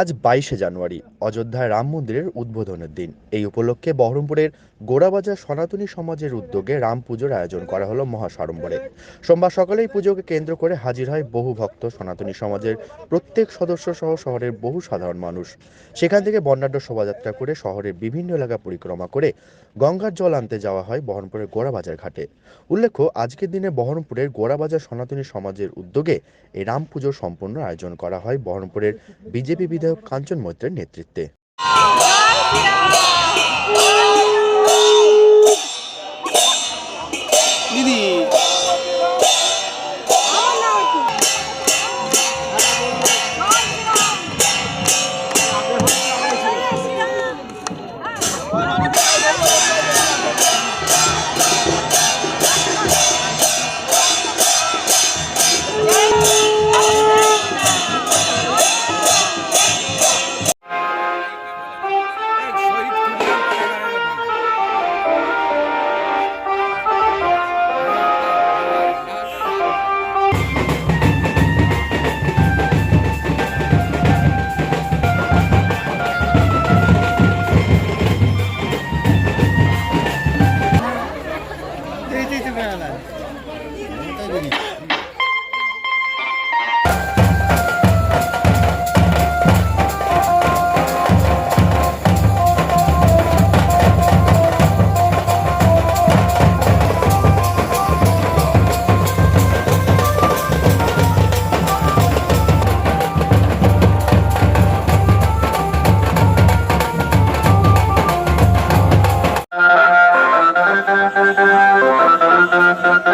আজ বাইশে জানুয়ারি, অযোধ্যায় রাম মন্দিরের উদ্বোধনের দিন। এই উপলক্ষে বহরমপুরের গোড়াবাজার সনাতনী সমাজের উদ্যোগে রাম পুজোর আয়োজন করা হলো মহাসাড়ম্বরে। সোমবার সকালে এই পুজোকে কেন্দ্র করে হাজির হয় বহু ভক্ত সনাতনী সমাজের প্রত্যেক সদস্য সহ শহরের বহু সাধারণ মানুষ। সেখান থেকে বর্ণাঢ্য শোভাযাত্রা করে শহরের বিভিন্ন এলাকা পরিক্রমা করে গঙ্গার জল আনতে যাওয়া হয় বহরমপুরের গোড়াবাজার ঘাটে। উল্লেখ্য, আজকের দিনে বহরমপুরের গোড়াবাজার সনাতনী সমাজের উদ্যোগে এই রাম পুজো সম্পূর্ণ আয়োজন করা হয়। বহরমপুরের বিজেপি বিধায়ক কাঞ্চন মৈত্রের নেতৃত্বে। দিদি। আজকের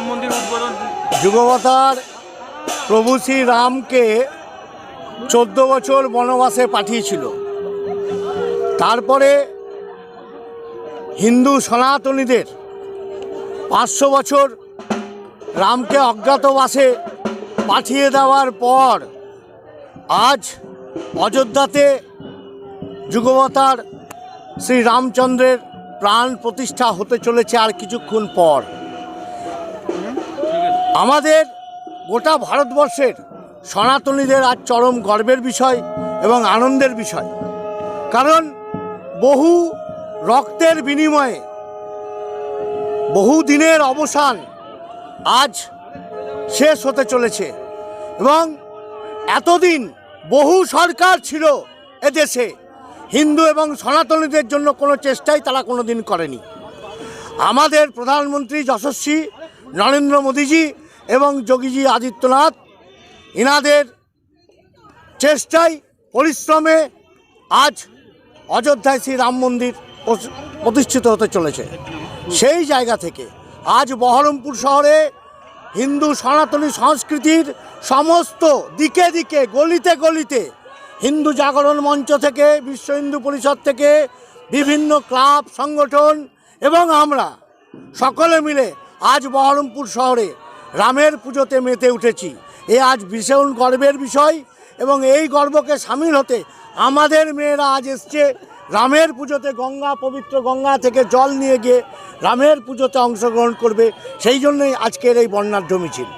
রাম মন্দির উদ্বোধন। যুগবতার প্রভু শ্রী রামকে চোদ্দ বছর বনবাসে পাঠিয়েছিল। তারপরে হিন্দু সনাতনীদের পাঁচশো বছর রামকে অজ্ঞাতবাসে পাঠিয়ে দেওয়ার পর আজ অযোধ্যাতে যুগবতার শ্রী রামচন্দ্রের প্রাণ প্রতিষ্ঠা হতে চলেছে আর কিছুক্ষণ পর। আমাদের গোটা ভারতবর্ষের সনাতনীদের আজ চরম গর্বের বিষয় এবং আনন্দের বিষয়। কারণ বহু রক্তের বিনিময়ে বহু দিনের অবসান আজ শেষ হতে চলেছে এবং এতদিন বহু সরকার ছিল এদেশে। হিন্দু এবং সনাতনীদের জন্য কোনো চেষ্টাই তারা কোনো দিন করেনি। আমাদের প্রধানমন্ত্রী যশস্বী নরেন্দ্র মোদীজি এবং যোগীজি আদিত্যনাথ, ইনাদের চেষ্টায় পরিশ্রমে আজ অযোধ্যায় শ্রী রাম মন্দির প্রতিষ্ঠিত হতে চলেছে। সেই জায়গা থেকে আজ বহরমপুর শহরে হিন্দু সনাতনী সংস্কৃতির সমস্ত দিকে দিকে, গলিতে গলিতে হিন্দু জাগরণ মঞ্চ থেকে, বিশ্ব হিন্দু পরিষদ থেকে বিভিন্ন ক্লাব, সংগঠন এবং আমরা সকলে মিলে আজ বহরমপুর শহরে রামের পুজোতে মেতে উঠেছি। এ আজ ভীষণ গর্বের বিষয় এবং এই গর্বকে সামিল হতে আমাদের মেয়েরা আজ এসছে রামের পুজোতে গঙ্গা, পবিত্র গঙ্গা থেকে জল নিয়ে গিয়ে রামের পুজোতে অংশগ্রহণ করবে। সেই জন্যই আজকের এই বর্ণাঢ্য মিছিল।